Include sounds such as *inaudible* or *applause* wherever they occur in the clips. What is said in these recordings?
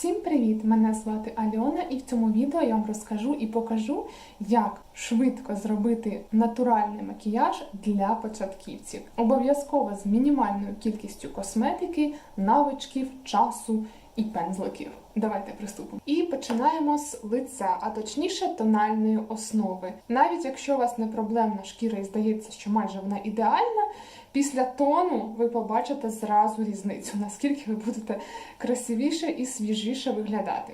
Всім привіт! Мене звати Альона, і в цьому відео я вам розкажу і покажу, як швидко зробити натуральний макіяж для початківців. Обов'язково з мінімальною кількістю косметики, навичків, часу і пензликів. Давайте приступимо. І починаємо з лиця, а точніше тональної основи. Навіть якщо у вас не проблемна шкіра і здається, що майже вона ідеальна, після тону ви побачите зразу різницю, наскільки ви будете красивіше і свіжіше виглядати.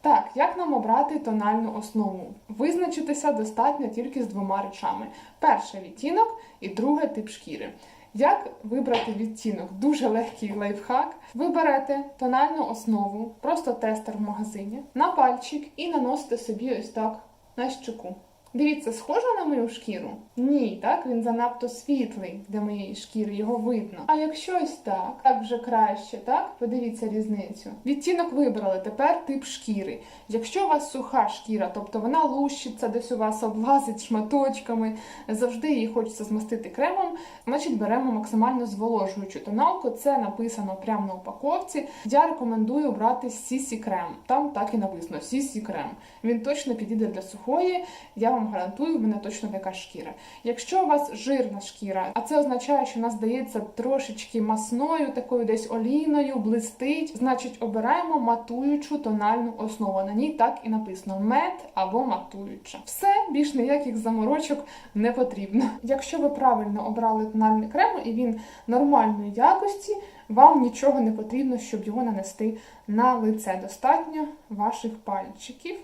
Так, як нам обрати тональну основу? Визначитися достатньо тільки з двома речами: перший відтінок і другий тип шкіри. Як вибрати відтінок? Дуже легкий лайфхак. Ви берете тональну основу, просто тестер в магазині, на пальчик і наносите собі ось так на щоку. Дивіться, схоже на мою шкіру? Ні, так він занадто світлий для моєї шкіри, його видно. А якщо ось так, так вже краще, так? Подивіться різницю. Відтінок вибрали, тепер тип шкіри. Якщо у вас суха шкіра, тобто вона лущиться, десь у вас облазить шматочками, завжди її хочеться змастити кремом, значить беремо максимально зволожуючу тоналку. Це написано прямо на упаковці. Я рекомендую брати CC крем. Там так і написано CC крем. Він точно підійде для сухої. Я вам гарантую, в мене точно така шкіра. Якщо у вас жирна шкіра, а це означає, що вона здається трошечки масною, такою десь олійною, блистить, значить обираємо матуючу тональну основу. На ній так і написано мед або матуюча. Все, більш ніяких заморочок не потрібно. Якщо ви правильно обрали тональний крем і він нормальної якості, вам нічого не потрібно, щоб його нанести на лице. Достатньо ваших пальчиків.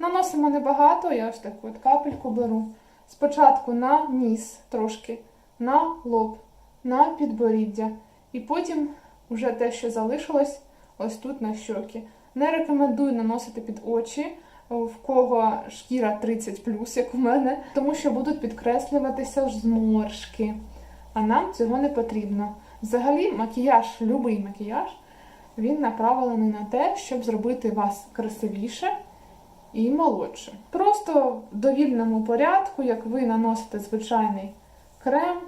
Наносимо небагато, я ось таку от капельку беру. Спочатку на ніс трошки, на лоб, на підборіддя. І потім вже те, що залишилось, ось тут на щоки. Не рекомендую наносити під очі, в кого шкіра 30 як у мене, тому що будуть підкреслюватися зморшки. А нам цього не потрібно. Взагалі, макіяж, любий макіяж, він направлений на те, щоб зробити вас красивіше і молодше. Просто в довільному порядку, як ви наносите звичайний крем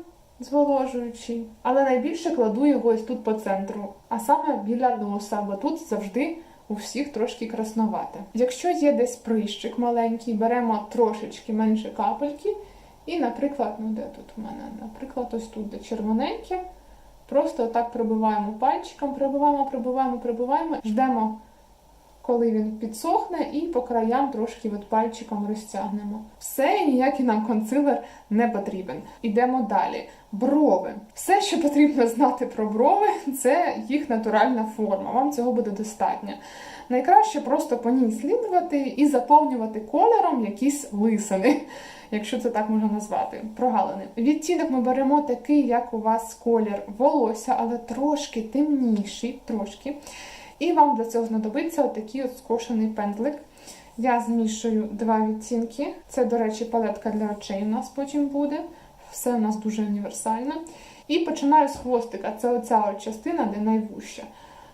зволожуючий, але найбільше кладу його ось тут по центру, а саме біля носа, бо тут завжди у всіх трошки красновате. Якщо є десь прищик маленький, беремо трошечки менше капельки. І, наприклад, ну де тут у мене? Наприклад, ось тут, де червоненьке. Просто отак прибиваємо пальчиком, прибиваємо, прибиваємо, прибиваємо, ждемо коли він підсохне, і по краям трошки от пальчиком розтягнемо. Все, ніякий нам консилер не потрібен. Ідемо далі. Брови. Все, що потрібно знати про брови, *laughs* це їх натуральна форма. Вам цього буде достатньо. Найкраще просто по ній слідувати і заповнювати кольором якісь лисини, *laughs* якщо це так можна назвати, прогалини. Відтінок ми беремо такий, як у вас колір волосся, але трошки темніший, трошки. І вам для цього знадобиться отакий от скошений пензлик. Я змішую два відтінки. Це, до речі, палетка для очей у нас потім буде. Все у нас дуже універсально. І починаю з хвостика. Це оця частина, де найвужча.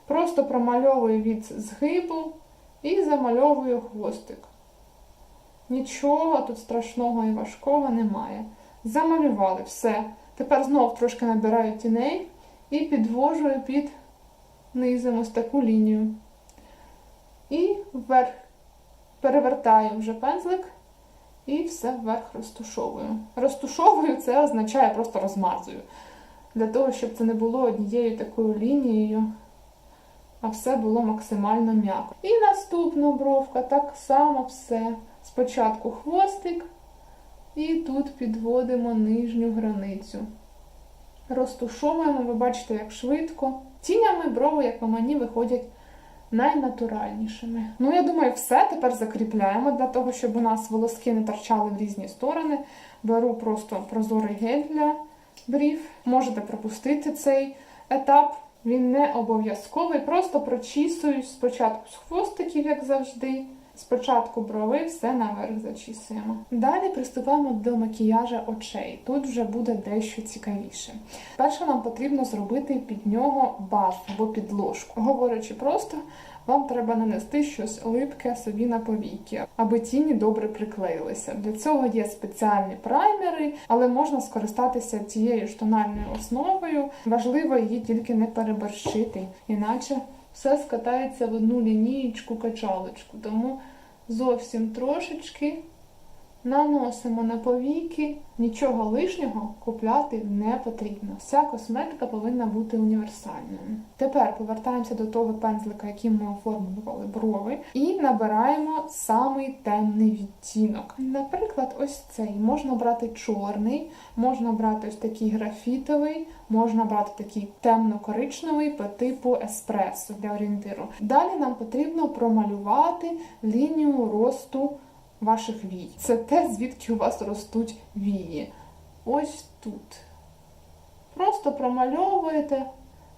Просто промальовую від згибу і замальовую хвостик. Нічого тут страшного і важкого немає. Замалювали все. Тепер знов трошки набираю тіней і підвожу під низом ось таку лінію. І вверх перевертаю вже пензлик і все вверх розтушовую. Розтушовую це означає просто розмазую. Для того, щоб це не було однією такою лінією, а все було максимально м'яко. І наступна бровка так само все. Спочатку хвостик, і тут підводимо нижню границю. Розтушовуємо, ви бачите, як швидко. Тінями брови, як по мені, виходять найнатуральнішими. Ну, я думаю, все тепер закріпляємо для того, щоб у нас волоски не торчали в різні сторони. Беру просто прозорий гель для брів. Можете пропустити цей етап. Він не обов'язковий, просто прочісую спочатку з хвостиків, як завжди. Спочатку брови все наверх зачісуємо. Далі приступаємо до макіяжа очей. Тут вже буде дещо цікавіше. Перше нам потрібно зробити під нього базу або підложку. Говорячи просто, вам треба нанести щось липке собі на повіки, аби тіні добре приклеїлися. Для цього є спеціальні праймери, але можна скористатися цією ж тональною основою. Важливо її тільки не переборщити, іначе все скатається в одну лінієчку, качалочку. Тому зовсім трошечки наносимо на повіки. Нічого лишнього купляти не потрібно. Вся косметика повинна бути універсальною. Тепер повертаємося до того пензлика, яким ми оформлювали брови, і набираємо самий темний відтінок. Наприклад, ось цей. Можна брати чорний, можна брати ось такий графітовий, можна брати такий темно-коричневий по типу еспресо для орієнтиру. Далі нам потрібно промалювати лінію росту ваших вій. Це те, звідки у вас ростуть вії. Ось тут. Просто промальовуєте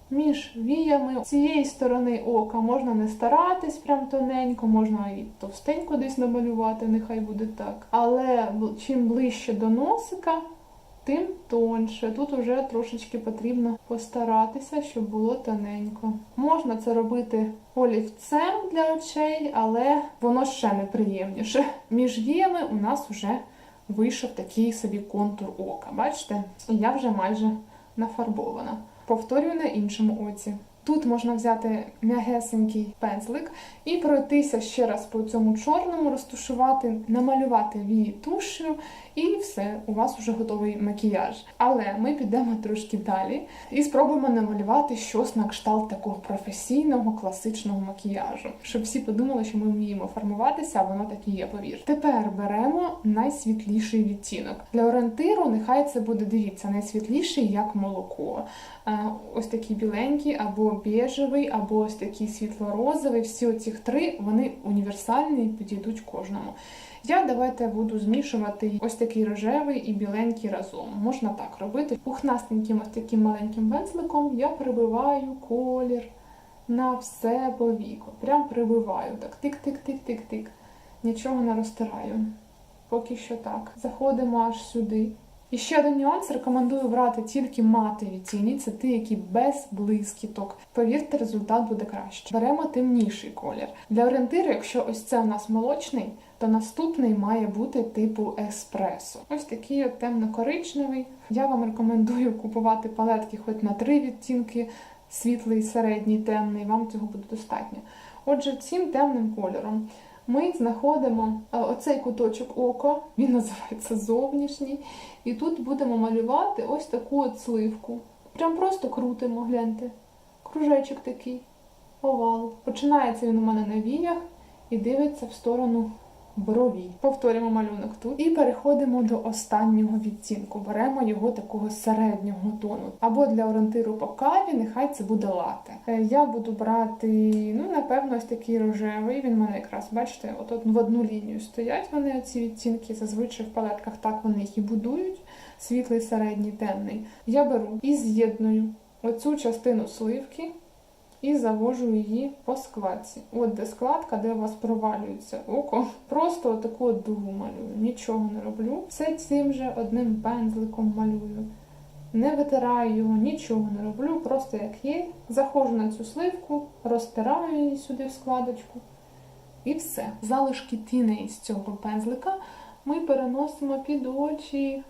між віями. Цієї сторони ока можна не старатись прям тоненько, можна і товстенько десь намалювати, нехай буде так. Але чим ближче до носика, тим тонше. Тут вже трошечки потрібно постаратися, щоб було тоненько. Можна це робити олівцем для очей, але воно ще неприємніше. Між віями у нас вже вийшов такий собі контур ока. Бачите? І я вже майже нафарбована. Повторюю на іншому оці. Тут можна взяти м'ягесенький пензлик і пройтися ще раз по цьому чорному, розтушувати, намалювати вії туш'ю, і все, у вас вже готовий макіяж. Але ми підемо трошки далі і спробуємо намалювати щось на кшталт такого професійного класичного макіяжу, щоб всі подумали, що ми вміємо формуватися, а воно так і є, повір. Тепер беремо найсвітліший відтінок. Для орієнтиру нехай це буде, дивіться, найсвітліший як молоко. Е, Ось такий біленький, або біжевий, або ось такий світло-розовий. Всі оці три вони універсальні і підійдуть кожному. Я давайте буду змішувати ось такий рожевий і біленький разом. Можна так робити. Пухнастеньким ось таким маленьким пензликом я прибиваю колір на все по віку. Прям прибиваю. Так, тик-тик-тик-тик-тик. Нічого не розтираю. Поки що так. Заходимо аж сюди. І ще один нюанс рекомендую брати тільки матові тіні, це ті, які без блискіток. Повірте, результат буде краще. Беремо темніший колір. Для орієнтиру, якщо ось це у нас молочний, то наступний має бути типу еспресо. Ось такий от темно-коричневий. Я вам рекомендую купувати палетки хоч на три відтінки, світлий, середній, темний, вам цього буде достатньо. Отже, цим темним кольором ми знаходимо е, оцей куточок ока, він називається зовнішній. І тут будемо малювати ось таку от сливку. Прям просто крутимо, гляньте. Кружечок такий, овал. Починається він у мене на віях і дивиться в сторону брові. Повторюємо малюнок тут. І переходимо до останнього відтінку. Беремо його такого середнього тону. Або для орієнтиру по каві, нехай це буде лате. Е, Я буду брати, ну, напевно, ось такий рожевий. Він в мене якраз, бачите, от, в одну лінію стоять вони ці відтінки. Зазвичай в палетках так вони їх і будують. Світлий, середній, темний. Я беру і з'єдную оцю частину сливки і завожу її по складці. От де складка, де у вас провалюється око. Просто таку от дугу малюю. Нічого не роблю. Все цим же одним пензликом малюю. Не витираю його, нічого не роблю, просто як є. Заходжу на цю сливку, розтираю її сюди в складочку. І все. Залишки тіней з цього пензлика ми переносимо під очі.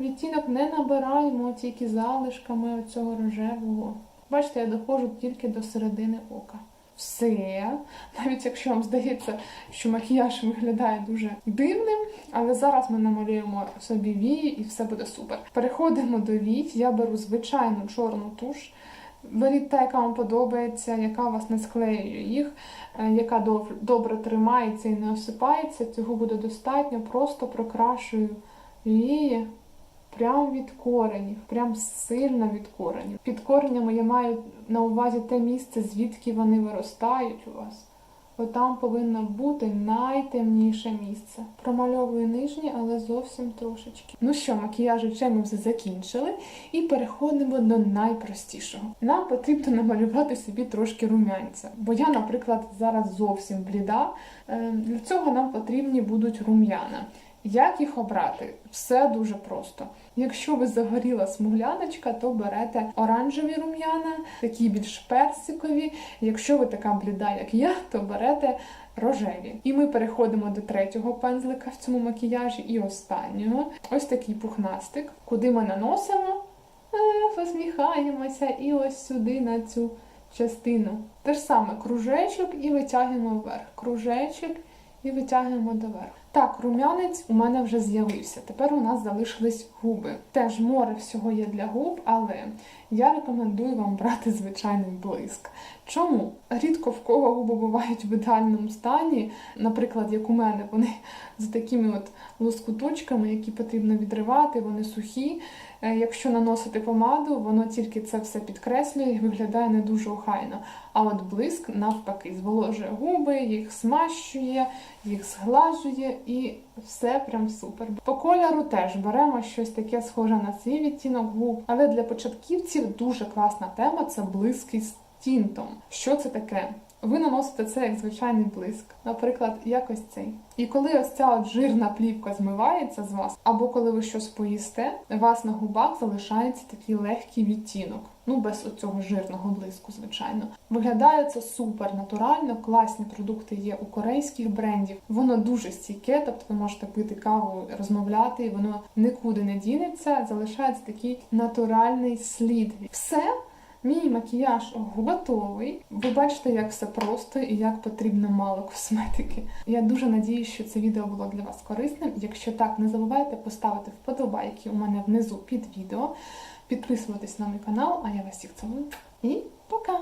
Відтінок не набираємо тільки залишками цього рожевого. Бачите, я доходжу тільки до середини ока. Все. Навіть якщо вам здається, що макіяж виглядає дуже дивним, але зараз ми намалюємо собі вії і все буде супер. Переходимо до вій. Я беру звичайну чорну туш. Беріть та, яка вам подобається, яка вас не склеює їх, е, яка добре тримається і не осипається. Цього буде достатньо. Просто прокрашую вії прямо від коренів, прям сильно від коренів. Під коренями я маю на увазі те місце, звідки вони виростають у вас. Отам повинно бути найтемніше місце. Промальовую нижні, але зовсім трошечки. Ну що, макіяж очей ми вже закінчили і переходимо до найпростішого. Нам потрібно намалювати собі трошки румянця, бо я, наприклад, зараз зовсім бліда. Е, Для цього нам потрібні будуть рум'яна. Як їх обрати? Все дуже просто. Якщо ви загоріла смугляночка, то берете оранжеві рум'яна, такі більш персикові. Якщо ви така бліда, як я, то берете рожеві. І ми переходимо до третього пензлика в цьому макіяжі і останнього. Ось такий пухнастик, куди ми наносимо, е, посміхаємося, і ось сюди на цю частину. Те ж саме кружечок і витягуємо вверх. Кружечок і витягуємо доверху. Так, рум'янець у мене вже з'явився. Тепер у нас залишились губи. Теж море всього є для губ, але я рекомендую вам брати звичайний блиск. Чому? Рідко в кого губи бувають в ідеальному стані, наприклад, як у мене, вони з такими от лоскуточками, які потрібно відривати, вони сухі. Е, Якщо наносити помаду, воно тільки це все підкреслює і виглядає не дуже охайно. А от блиск навпаки зволожує губи, їх смащує, їх зглажує і все прям супер. По кольору теж беремо щось таке схоже на свій відтінок губ, але для початківців дуже класна тема це блиски з тінтом. Що це таке? Ви наносите це як звичайний блиск, наприклад, якось цей. І коли ось ця от жирна плівка змивається з вас, або коли ви щось поїсте, у вас на губах залишається такий легкий відтінок. Ну, без оцього жирного блиску, звичайно. Виглядає це супер натурально, класні продукти є у корейських брендів. Воно дуже стійке, тобто ви можете пити каву, розмовляти, і воно нікуди не дінеться, залишається такий натуральний слід. Все. Мій макіяж готовий. Ви бачите, як все просто і як потрібно мало косметики. Я дуже надію, що це відео було для вас корисним. Якщо так, не забувайте поставити вподобайки у мене внизу під відео, підписуватись на мій канал, а я вас всіх цілую. І пока!